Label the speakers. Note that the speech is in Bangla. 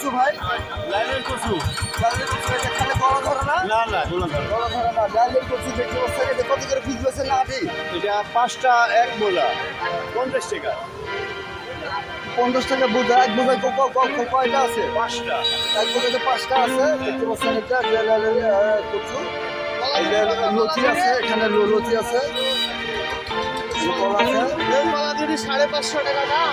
Speaker 1: কচু ভাই?
Speaker 2: লাইনের কচু।
Speaker 1: লালের কচু এটা খালে বড় ধরে না
Speaker 2: না না। বললাম তো।
Speaker 1: বড় ধরে না লালের কচু দেখতে পাচ্ছেন এটা কত করে পিস বেছে না আটি?
Speaker 2: এটা পাঁচটা এক বোলা পঞ্চাশ টাকা।
Speaker 1: পঞ্চাশ টাকা বোঝা এক বোঝায় কয়টা আছে?
Speaker 2: পাঁচটা।
Speaker 1: এক বোঝাতে পাঁচটা আছে। দেখতে পাচ্ছেন এটা লালের কচু। লতি আছে এখানে লতি আছে। কলা আছে।
Speaker 3: সাড়ে পাঁচশো টাকা দাম।